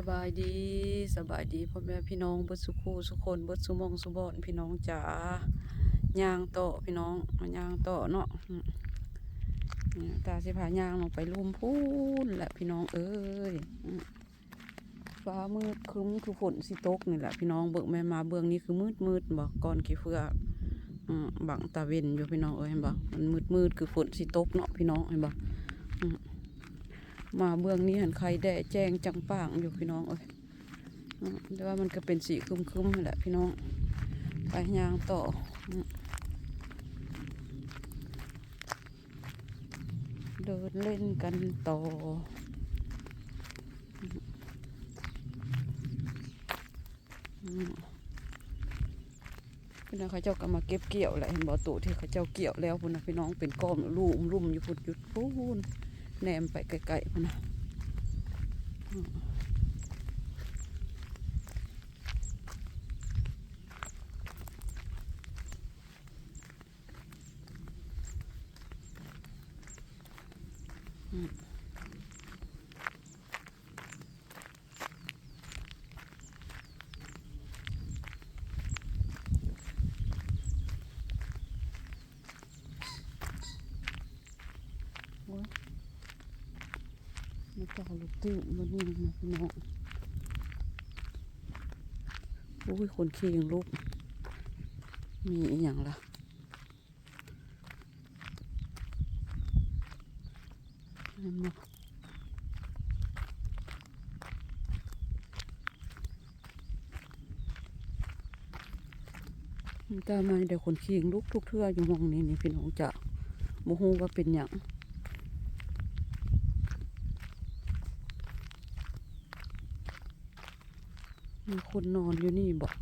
สบายดีสบายดีพ่อแม่พี่น้องบดสุขูสุคนบดสุมองสุบอนพี่น้องจ๋าย่างโตพี่น้องมายางโตเนาะตาสิพายางลงไปลุมพูนแหละพี่น้องเอ้ยฟ้ามืดคึ้มคือฝนสิตกนี่แหละพี่น้องเบิกแม่มาเบื้องนี้คือมืดมืดบอกก่อนขี้เฟือบังตาเวนอยู่พี่น้องเอ้ยเห็นบ่มันมืดมืดคือฝนสิตกเนาะพี่น้องเห็นบ่ มาเบื้องนี้เห็นใครแดดแจ้งจังป่างอยู่พี่น้องเอ้ยแต่ว่ามันก็เป็นสีครึมๆนั่แหละพี่น้องไปยางต่อเดินเล่นกันต่อพี่น้องเขาเจ้าก็มาเก็บเกี่ยวแหละเห็นบ่อตูที่เขาเจ้าเกี่ยวแล้วพุ่นนะพี่น้องเป็นก้อมลุ่มรุ่มอยู่พุ่นหยุดพูน แนมไปไกลๆพนนะอืมอืมโอ้ย มาต่อ ลูกติ้วมานี่นะพี่น้องโอ้ยคนขี้ยังลุกมีอย่างละเห็นบ่มันตามมาเดี๋ยวคนขี้ยังลุกทุกเทื่ออยู่หมองนี้นี่พี่น้องจะโมโหว่าเป็นอย่าง มีคนนอนอยู่นี่บอก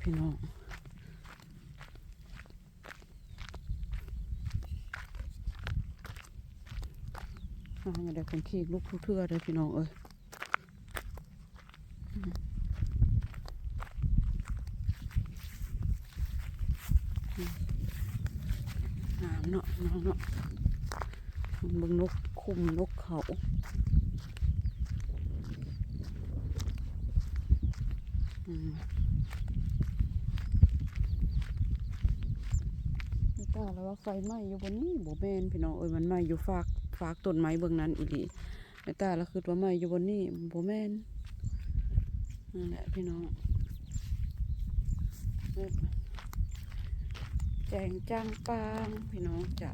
พี่น้องอ่าอย่าได้คนขี้ลุกทุกเทื่อเลยพี่น้องเอ้ยอืมอืมงามเนาะน้องเนาะบิ่งนกคุมนกเขา อืมไม่กล้าแล้วว่าไฟไหม้อยู่บนนี้บ่แม่นพี่น้องเอ้ยมันไหม้อยู่ฝากฝากต้นไม้เบื้องนั้นอีหลีไม่กล้าแล้วคือว่าไหม้อยู่บนนี้บ่แม่นนั่นแหละพี่น้องแจงจ้างปางพี่น้องจ๋า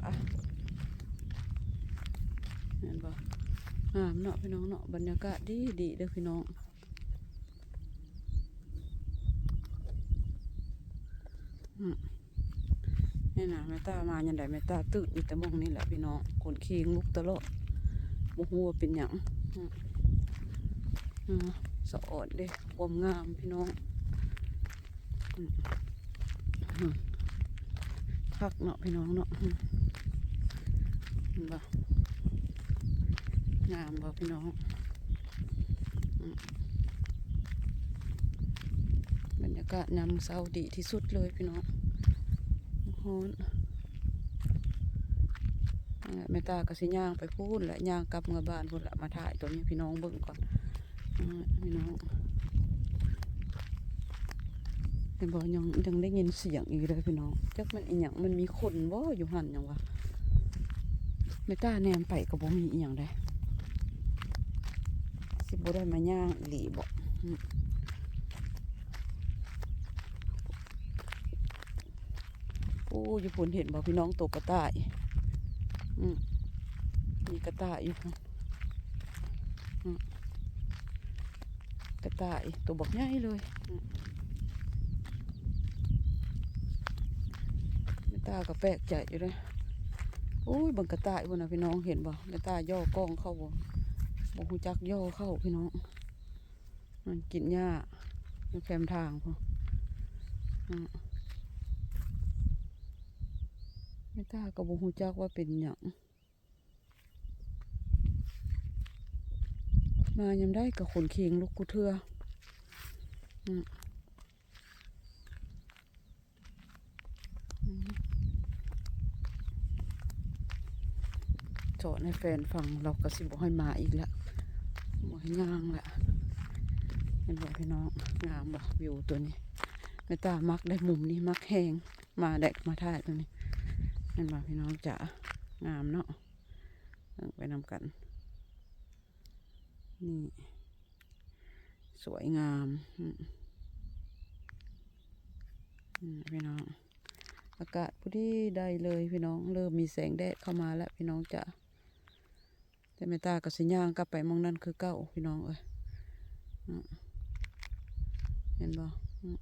เห็นบ่งามเนาะพี่น้องเนาะบรรยากาศดีดีเด้อพี่น้อง นี่นะแม่ตามายันไดแม่ตาตื่นอยู่แต่มองนี่แหละพี่น้องคนขีงลุกตลอดบ่ฮู้ว่าเป็นหยังอืมอืมสะอดเด้ความงามพี่น้องอืมอืมคักเนาะพี่น้องเนาะอืมเห็นบ่งามบ่พี่น้องบรรยากาศยามเช้าดีที่สุดเลยพี่น้อง ฮอนแม่ตาก็สิย่างไปพูดและย่างกลับเมื่อบ้านพูดละมาถ่ายตัวนี้พี่น้องเบิ่งก่อนพี่น้องแต่บอกยังยังได้ยินเสียงอีกเลยพี่น้องจักมันอีหยังมันมีคนบ่อยู่หันยังวะแม่ตาแนมไปก็บ่มีอีหยังได้สิบ่ได้มาย่างหลีบอืม โอ้ยู่ผลเห็นบ่พี่น้องตกกระต่ายมีกระต่ายอยู่กระต่ายตัวบักใหญ่เลยอืมไม่ตาก็แปลกใจอยู่เลยโอ้ยบังกระต่ายพุ่นะพี่น้องเห็นบ่ไม่ตาย่อกล้องเข้าบ่บ่ฮู้จักย่อเข้าพี่น้องมันกินหญ้าแคมทางพ่อ ไม่กล้าก็บ่ฮู้จักว่าเป็นหยังมายามได้กับขนเคียงลูกกูเทืออืมอืมโจทย์ให้แฟนฟังเราก็สิบอกให้มาอีกละบอกให้ย่างละเห็นบอกพี่น้องงามบอกวิวตัวนี้ไม่ตามักได้มุมนี้มักแหงมาแดกมาท่ายตัวนี้ เห็นบอกพี่น้องจ๋างามเนาะเบิ่งไปนำกัน นี่ สวยงามพี่น้อง อากาศพอดีได้เลยพี่น้อง เริ่มมีแสงแดดเข้ามาแล้วพี่น้องจ๋าแต่ไม่ตากับสิย่างกลับไปมองนั่นคือเก้าพี่น้องเอ้ยเห็นบ่อืม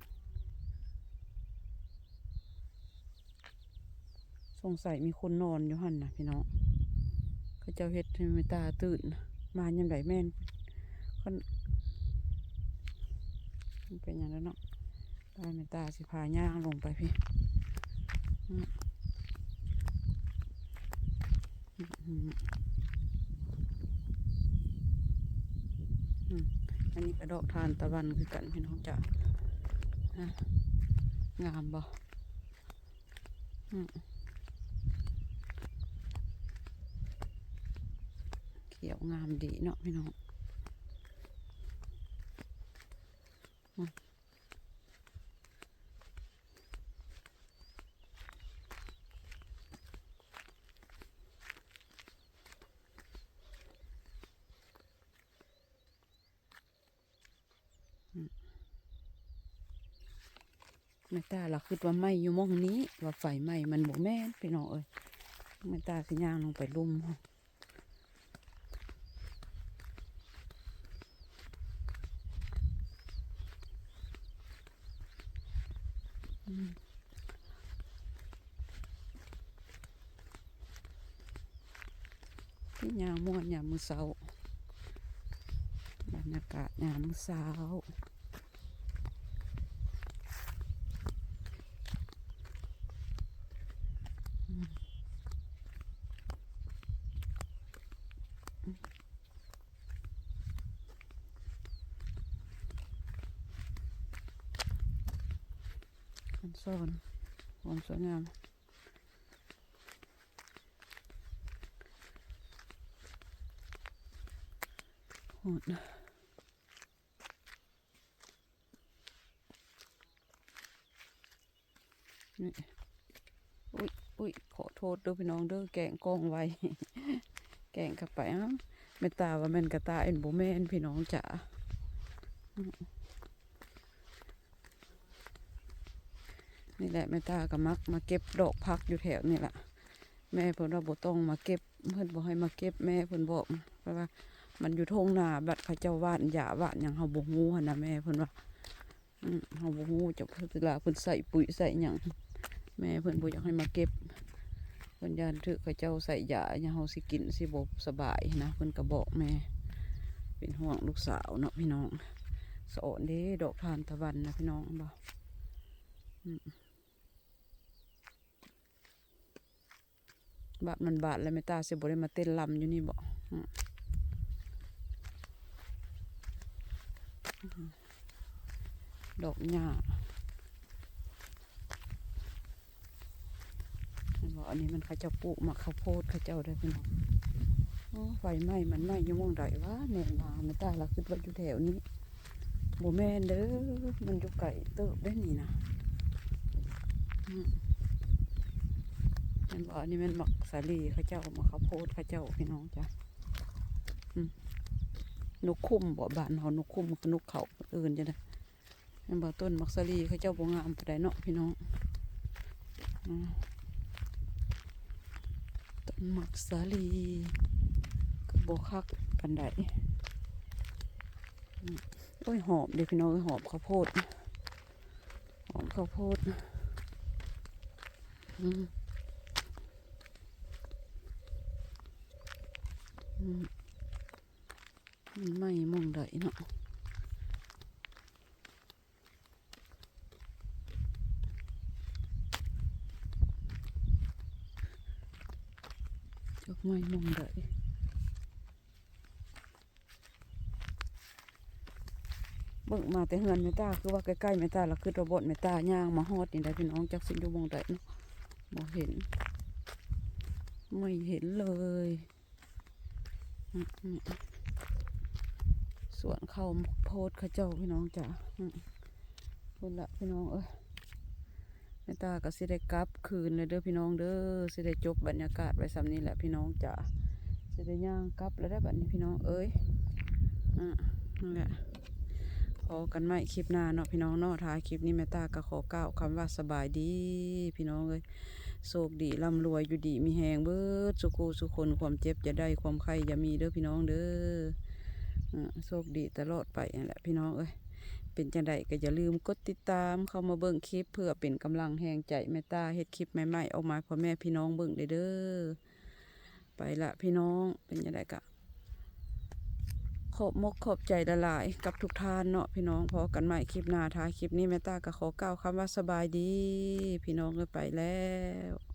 สงสัยมีคนนอนอยู่หันนะพี่น้องเขาเจ้าเฮ็ดให้ม่ตาตื่น มายังไดแม่นคนเป็นอย่างนั้นเนาะตาไม่ตาสิพาย่างลงไปพี่อันนี้กระดอกทานตะวันคือกันพี่น้องจ๋าฮะงามบ่อืมเขียวงามดีเนาะพี่น้องมแม่ตาเราคิดว่าไหมอยู่มองนี้ ว่าไฟไหมมันบ่แม่นพี่น้องเอ้ยแม่ตาสิย่างลงไปลุ่มเอา ที่ยางม่วนยามมือเสาบรรยากาศยามมือเสา คันโซนความสวยงามโหดนี่อุ้ยอุ้ยขอโทษเด้อพี่น้องเด้อแกงกองไว้ แกงเข้าไปอ้าวแม่ตาว่าแม่นกระตาเอ็นบ่แม่นพี่น้องจ๋า นี่แหละแม่ตาก็มักมาเก็บดอกพักอยู่แถวนี่แหละแม่เพิ่นว่าบ่ต้องมาเก็บเพิ่นบอกให้มาเก็บแม่เพิ่นบอกเพราะว่า มันอยู่ทงนาบัดเขาเจ้าว่านหญ้าว่านหยังเฮาบ่ฮู้หั่นน่ะแม่เพิ่นว่าอืมเฮาบ่ฮู้จักเพิ่นลาเพิ่นใส่ปุ๋ยใส่หยังแม่เพิ่นบ่อยากให้มาเก็บเพิ่นย่านถือเขาเจ้าใส่หญ้าหยังเฮาสิกินสิบ่สบายนะเพิ่นก็บอกแม่ เป็นห่วงลูกสาวเนาะพี่น้องสอนเด้ดอกทานตะวันนะพี่น้องบ่ บาดมันบาดแล้วไม่ตาสิบ่ได้มาเต้นลำอยู่นี่บ่อืมดอกหญ้าเห็นบ่อันนี้มันเขาเจ้าปลูกมาข้าวโพดเขาเจ้าได้อพี่น้องโอ้ไฟไหม้มันไหม้อยู่หมองใดวะแน่มาไม่ตาเราคิดว่าอยู่แถวนี้บ่แม่นเด้อมันอยู่ไกลเติบได้นี่นะอืมเห็น บ่อันนี้มันหมักสาลีเขาเจ้ามาข้าวโพดเขาเจ้าพี่น้องจ้ะนกคุ้มบ่บานเฮานกคุ้มคือนกเขาอื่นจ้ะนะเห็นบ่ต้นมักสาลีเขาเจ้าบ่งามปานใดเนาะพี่น้องมต้นหมักสาลีก็บ่คักปานใดโอ้ยหอมเด้พี่น้องหอมข้าวโพดหอมข้าวโพดอืม อืมมัน ไม่มองได้เนาะจกไม่มองได้เบิ่งมาแต่เฮือนแม่ตาคือว่าใกล้ๆแม่ตาแล้วคือระบดแม่ตาย่างมาฮอดนี่ได้พี่น้องจักสิอยู่มองได้เนาะบ่เห็น ไม่เห็นเลย สวนเขาโพดเขาเจ้าพี่น้องจ้ะอืมพูดละพี่น้องเอ้ยแม่ตาก็สิได้กลับคืนเลยเด้อพี่น้องเด้อสิได้จบบรรยากาศไว้ซ้ำนี้แหละพี่น้องจ้ะสิได้ย่างกลับแล้วได้บัดนี้พี่น้องเอ้ยอะนั่นแหละพอกันใหมคลิปหน้าเนาะพี่น้องเนาะท้ายคลิปนี้แม่ตาก็ขอกล่าวคำว่าสบายดีพี่น้องเอ้ย โชคดีร่ำรวยอยู่ดีมีแหงเบิดสุขูสุคนความเจ็บจะได้ความไข้อย่ามีเด้อพี่น้องเด้ออ่าโชคดีตลอดไปนั่นแหละพี่น้องเอ้ยเป็นจังไดก็อย่าลืมกดติดตามเข้ามาเบิ่งคลิปเพื่อเป็นกำลังแหงใจแม่ตาเฮ็ดคลิปใหม่ๆออกมาพ่อแม่พี่น้องเบิ่งเด้อเด้อไปละพี่น้องเป็นจังไดกะ ขอบมกขอบใจละลายกับทุกท่านเนาะพี่น้องพอกันใหม่คลิปหน้าท้ายคลิปนี้แม่ตาก็ขอกล่าวคำว่าสบายดี พี่น้องเลยไปแล้ว